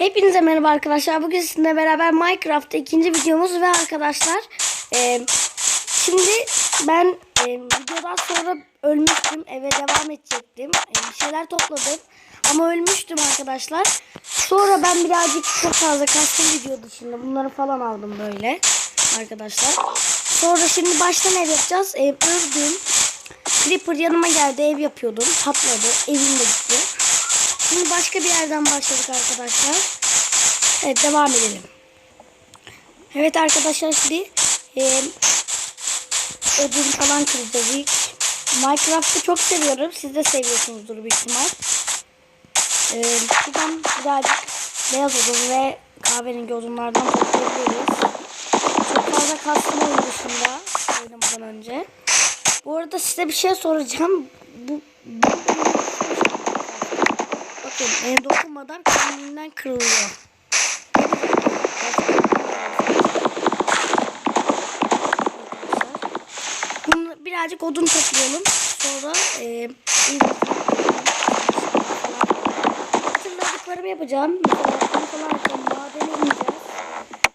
Hepinize merhaba arkadaşlar. Bugün sizinle beraber Minecraft'ta ikinci videomuz ve arkadaşlar e, şimdi ben e, videodan sonra ölmüştüm. Eve devam edecektim. E, bir şeyler topladım. Ama ölmüştüm arkadaşlar. Sonra ben birazcık çok fazla kastım video dışında. Bunları falan aldım böyle arkadaşlar. Sonra şimdi baştan ev yapacağız. E, öldüm. Creeper yanıma geldi. Ev yapıyordum. Patladı. Evim de gitti. Şimdi başka bir yerden başladık arkadaşlar. Evet devam edelim. Evet arkadaşlar şimdi e, ödül falan ilk. Minecraft'ı çok seviyorum. Siz de seviyorsunuzdur büyük ihtimal. E, buradan birazcık beyaz odun ve kahverengi odunlardan toplayabiliriz. Çok fazla kastım oyun dışında oynamadan önce. Bu arada size bir şey soracağım. Bu, bu Bakın el dokunmadan kendinden kırılıyor. Bunu birazcık odun toplayalım. Sonra e, hatırladıklarımı yapacağım. Mesela falan yapacağım. Madene ineceğiz.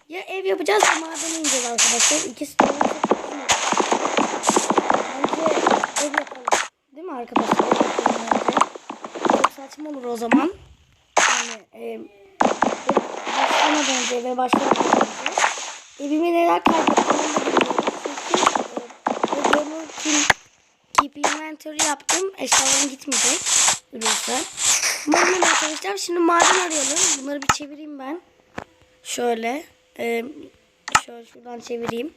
Ya ev yapacağız ya madene ineceğiz arkadaşlar. İkisi de Bence ev yapalım. Değil mi arkadaşlar? Saçma olur o zaman. Yani e, başlamadan önce ve başlamadan önce evimi neler kaybettiğimi de bilmiyorum. Çünkü e, Keep Inventory yaptım. Eşyalarım gitmeyecek. Ürünse. Umarım arkadaşlar. Şimdi maden arayalım. Bunları bir çevireyim ben. Şöyle. E, şöyle şuradan çevireyim.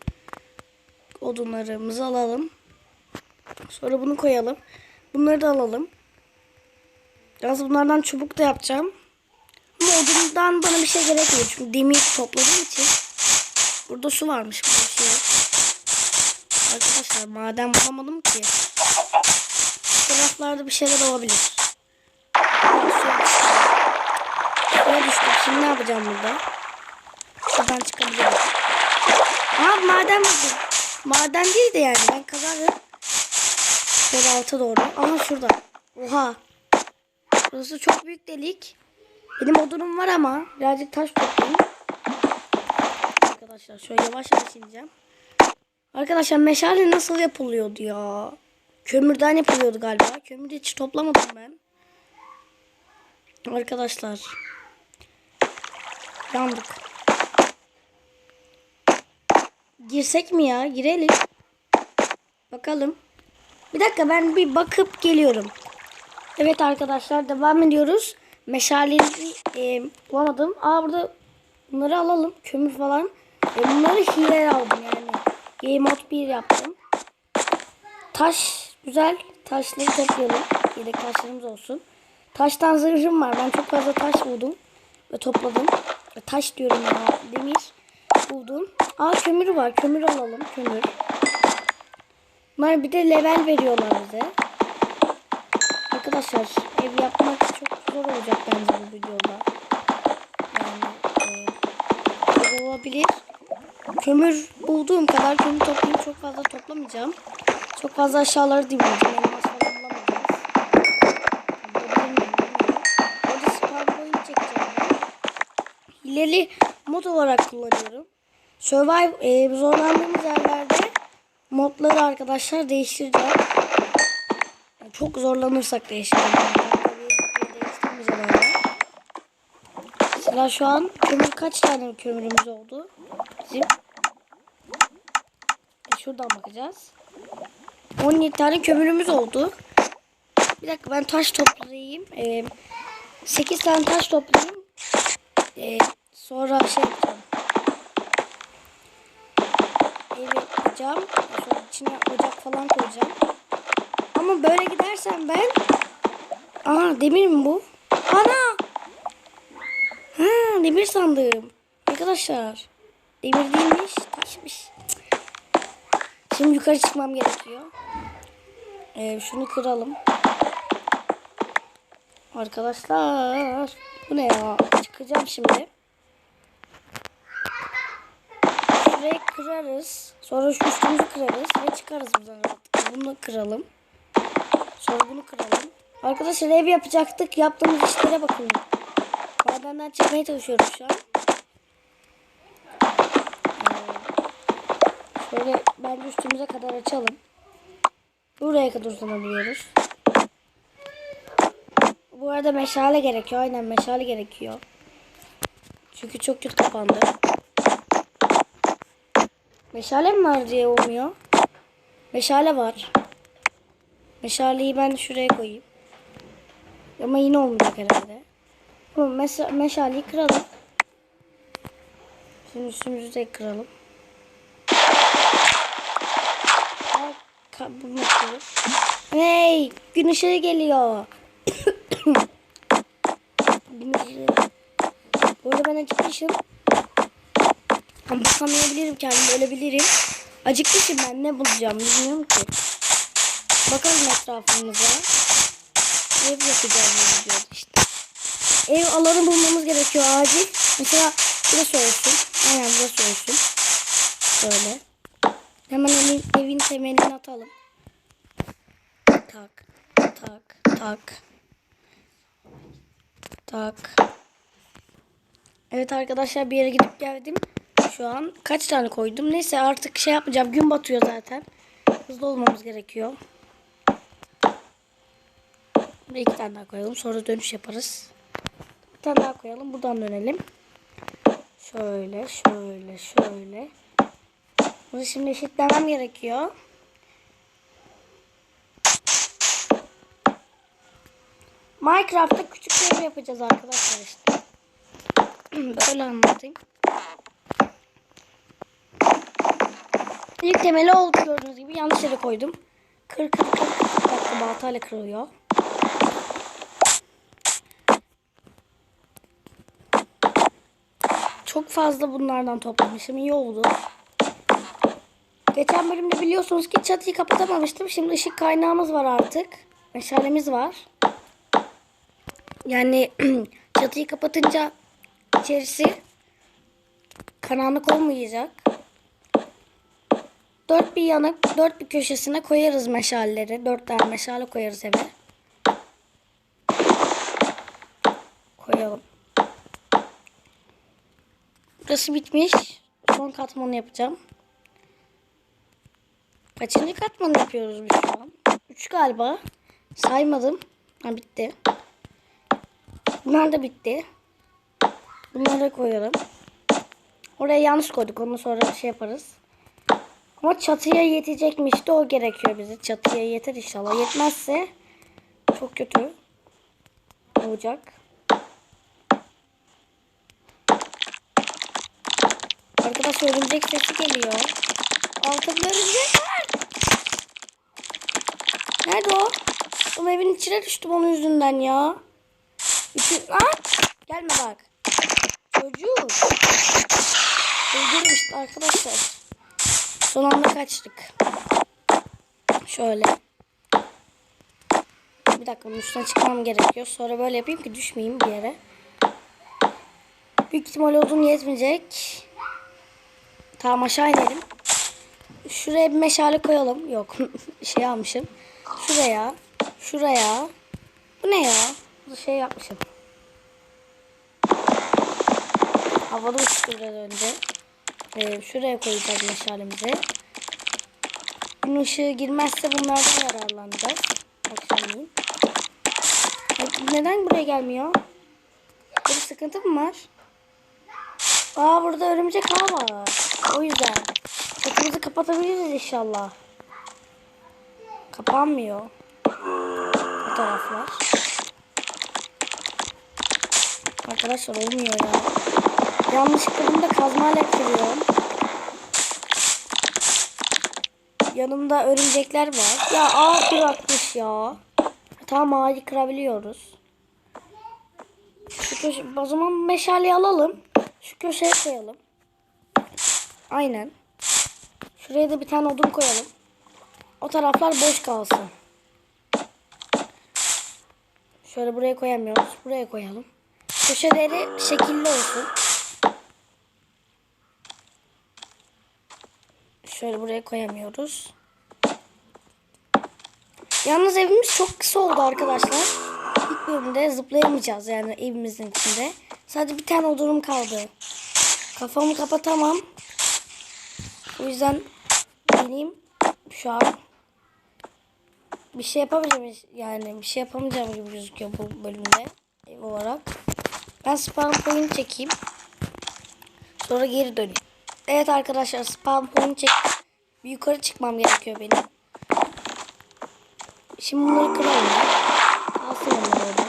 Odunlarımızı alalım. Sonra bunu koyalım. Bunları da alalım. Yalnız bunlardan çubuk da yapacağım. Ama odundan bana bir şey gerekmiyor. Çünkü demir topladığım için. Burada su varmış. Burada bir şey yok. Arkadaşlar maden bulamadım ki. Bu taraflarda bir şeyler olabilir. Suya düştüm. Şimdi ne yapacağım burada? Şuradan çıkabilirim. Aa maden buldum. Maden değil de yani. Ben kazarım. Şöyle alta doğru. Aha şurada. Oha. Burası çok büyük delik. Benim odunum var ama birazcık taş toplayayım. Arkadaşlar şöyle yavaş yavaş ineceğim. Arkadaşlar meşale nasıl yapılıyordu ya? Kömürden yapılıyordu galiba. Kömürü hiç toplamadım ben. Arkadaşlar. Yandık. Girsek mi ya? Girelim. Bakalım. Bir dakika ben bir bakıp geliyorum. Evet arkadaşlar devam ediyoruz. Meşaleleri e, bulamadım. Aa burada bunları alalım. Kömür falan. E, bunları hile aldım yani. Game mode 1 yaptım. Taş güzel. Taşları toplayalım. Yedek taşlarımız olsun. Taştan zırhım var. Ben çok fazla taş buldum. Ve topladım. E, taş diyorum ya. Demir buldum. Aa kömür var. Kömür alalım. Kömür. Bunlar bir de level veriyorlar bize. Arkadaşlar ev yapmak çok zor olacak bence bu videoda. Yani e, olabilir. Kömür bulduğum kadar kömür toplayayım. Çok fazla toplamayacağım. Çok fazla aşağıları dinleyeceğim. Elmas falan bulamayacağız. Orada spawn point çekeceğim. Hileli mod olarak kullanıyorum. Survive e, zorlandığımız yerlerde modları arkadaşlar değiştireceğim. Çok zorlanırsak. Değiştirmeyeceğim öyle. Mesela şu an kömür kaç tane kömürümüz oldu? Bizim. E şuradan bakacağız. 17 tane kömürümüz oldu. Bir dakika ben taş toplayayım. Ee, 8 tane taş toplayayım. Ee, sonra şey yapacağım. Ev yapacağım. Sonra içine ocak falan koyacağım. Ama böyle gidersem ben... Aha demir mi bu? Ana! Ha demir sandım. Arkadaşlar. Demir değilmiş. Taşmış. Şimdi yukarı çıkmam gerekiyor. Ee, şunu kıralım. Arkadaşlar. Bu ne ya? Çıkacağım şimdi. Şurayı kırarız. Sonra şu üstümüzü kırarız ve çıkarız buradan. Bunu kıralım. Bunu kıralım. Arkadaşlar ev yapacaktık. Yaptığımız işlere bakın. Madenden çıkmaya çalışıyoruz şu an. Ee, şöyle bence üstümüze kadar açalım. Buraya kadar uzanabiliyoruz. Bu arada meşale gerekiyor. Aynen meşale gerekiyor. Çünkü çok kötü kapandı. Meşale mi var diye olmuyor. Meşale var. Meşaleyi ben şuraya koyayım. Ama yine olmayacak herhalde. Tamam mes- meşaleyi kıralım. Şimdi üstümüzü de kıralım. Bu. Hey! Gün ışığı geliyor. gün ışığı. Bu ben acıkmışım. Ama bakamayabilirim kendimi ölebilirim. Acıkmışım ben ne bulacağım bilmiyorum ki. Bakalım etrafımıza. Ev yapacağız videoda işte. Ev alanı bulmamız gerekiyor acil. Mesela burası olsun. Aynen burası olsun. Böyle. Hemen evin, evin temelini atalım. Tak. Tak. Tak. Tak. Evet arkadaşlar bir yere gidip geldim. Şu an kaç tane koydum? Neyse artık şey yapmayacağım. Gün batıyor zaten. Hızlı olmamız gerekiyor. Buraya iki tane daha koyalım. Sonra dönüş yaparız. Bir tane daha koyalım. Buradan dönelim. Şöyle, şöyle, şöyle. Bunu şimdi eşitlemem gerekiyor. Minecraft'ta küçük ev yapacağız arkadaşlar işte. Böyle anlatayım. İlk temeli oldu gördüğünüz gibi yanlış yere koydum. Kır kır kır kır. Baltayla kırılıyor. Çok fazla bunlardan toplamışım. İyi oldu. Geçen bölümde biliyorsunuz ki çatıyı kapatamamıştım. Şimdi ışık kaynağımız var artık. Meşalemiz var. Yani çatıyı kapatınca içerisi karanlık olmayacak. Dört bir yanık, dört bir köşesine koyarız meşalleri. Dört tane meşale koyarız eve. Koyalım. Burası bitmiş. Son katmanı yapacağım. Kaçıncı katmanı yapıyoruz biz şu an? Üç galiba. Saymadım. Ha bitti. Bunlar da bitti. Bunları da koyalım. Oraya yanlış koyduk. Onu sonra şey yaparız. Ama çatıya yetecekmiş de o gerekiyor bize. Çatıya yeter inşallah. Yetmezse çok kötü olacak. Arkadaşlar örümcek sesi geliyor. Altında örümcek var. Nerede o? O evin içine düştüm onun yüzünden ya. Bütün... Lan! Gelme bak. Çocuk. Öldürüm işte arkadaşlar. Son anda kaçtık. Şöyle. Bir dakika bunun üstüne çıkmam gerekiyor. Sonra böyle yapayım ki düşmeyeyim bir yere. Büyük ihtimal odun yetmeyecek. Tamam aşağı inelim. Şuraya bir meşale koyalım. Yok şey almışım. Şuraya. Şuraya. Bu ne ya? Bu şey yapmışım. Havada uçtu biraz önce. Ee, şuraya koyacağız meşalemizi. Gün ışığı girmezse bunlardan yararlanacağız. Neden buraya gelmiyor? Bir sıkıntı mı var? Aa burada örümcek ağ var. O yüzden. Çatımızı kapatabiliriz inşallah. Kapanmıyor. Bu taraflar. Arkadaşlar olmuyor ya. Yanlışlıkla bunu da kazmayla. Yanımda örümcekler var. Ya ağ bırakmış ya. Tamam ağacı kırabiliyoruz. Şu köşe, o zaman meşaleyi alalım. Şu köşeye koyalım. Aynen. Şuraya da bir tane odun koyalım. O taraflar boş kalsın. Şöyle buraya koyamıyoruz. Buraya koyalım. Köşeleri şekilli olsun. Şöyle buraya koyamıyoruz. Yalnız evimiz çok kısa oldu arkadaşlar. İlk bölümde zıplayamayacağız yani evimizin içinde. Sadece bir tane odurum kaldı. Kafamı kapatamam. O yüzden benim şu an bir şey yapamayacağım yani bir şey yapamayacağım gibi gözüküyor bu bölümde ev olarak. Ben spawn point çekeyim. Sonra geri döneyim. Evet arkadaşlar spawn point çek. Yukarı çıkmam gerekiyor benim. Şimdi bunları kıralım. Onları orada.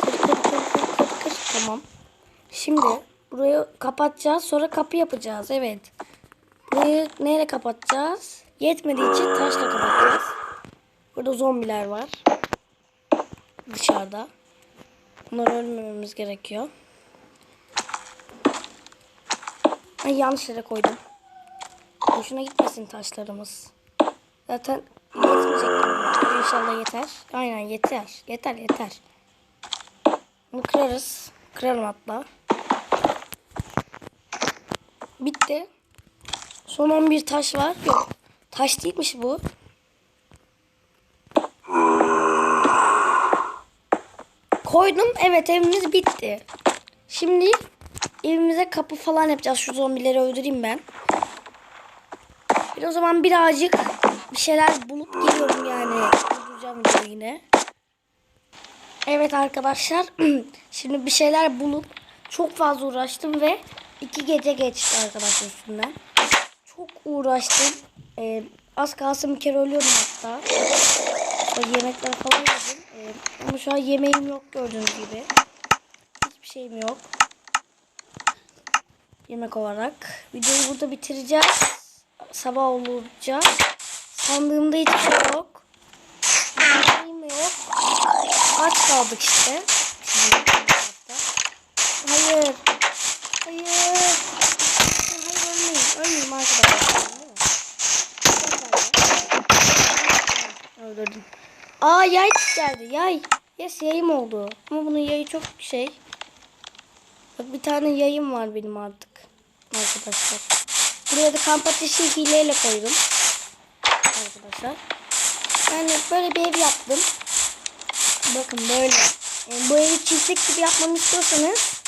Kır kır kır kır kır kır. Tamam. Şimdi burayı kapatacağız. Sonra kapı yapacağız. Evet. Burayı neyle kapatacağız? Yetmediği için taşla kapatacağız. Burada zombiler var. Dışarıda. Bunları ölmememiz gerekiyor. Ay yanlış yere koydum. Boşuna gitmesin taşlarımız. Zaten yetmeyecek. İnşallah yeter. Aynen yeter. Yeter yeter. Bunu kırarız. Kırarım hatta. Bitti. Son 11 taş var. Yok. Taş değilmiş bu. Koydum. Evet evimiz bitti. Şimdi evimize kapı falan yapacağız. Şu zombileri öldüreyim ben. Bir o zaman birazcık bir şeyler bulup geliyorum yani. Öldüreceğim yine. Evet arkadaşlar. Şimdi bir şeyler bulup çok fazla uğraştım ve iki gece geçti arkadaşlar üstünden. Çok uğraştım. Ee, az kalsın bir kere ölüyordum hatta. Yemekler falan yedim. Ee, ama şu an yemeğim yok gördüğünüz gibi. Hiçbir şeyim yok. Yemek olarak. Videoyu burada bitireceğiz. Sabah olacak. Sandığımda hiçbir şey yok. Yemeğim yok. Aç kaldık işte. Hayır. Hayır. Ölmeyeyim. Arkadaşlar. Öldürdüm. Aa yay geldi yay. Yes yayım oldu. Ama bunun yayı çok şey. Bak bir tane yayım var benim artık. Arkadaşlar. Buraya da kamp ateşi hileyle koydum. Arkadaşlar. Yani böyle bir ev yaptım. Bakın böyle. Yani bu evi çiftlik gibi yapmamı istiyorsanız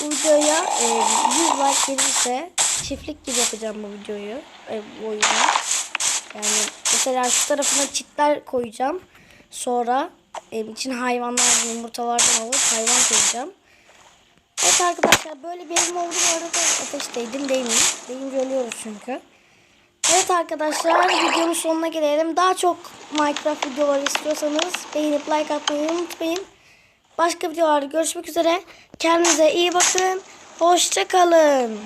bu videoya e, 100 like gelirse çiftlik gibi yapacağım bu videoyu. E, bu oyunu. Yani mesela şu tarafına çitler koyacağım. Sonra e, için hayvanlar yumurtalardan alıp hayvan koyacağım. Evet arkadaşlar böyle bir evim oldu. Bu arada ateşteydim değil mi? Deyince ölüyoruz çünkü. Evet arkadaşlar videonun sonuna gelelim. Daha çok Minecraft videoları istiyorsanız beğenip like atmayı unutmayın. Başka videolarda görüşmek üzere. Kendinize iyi bakın. Hoşçakalın.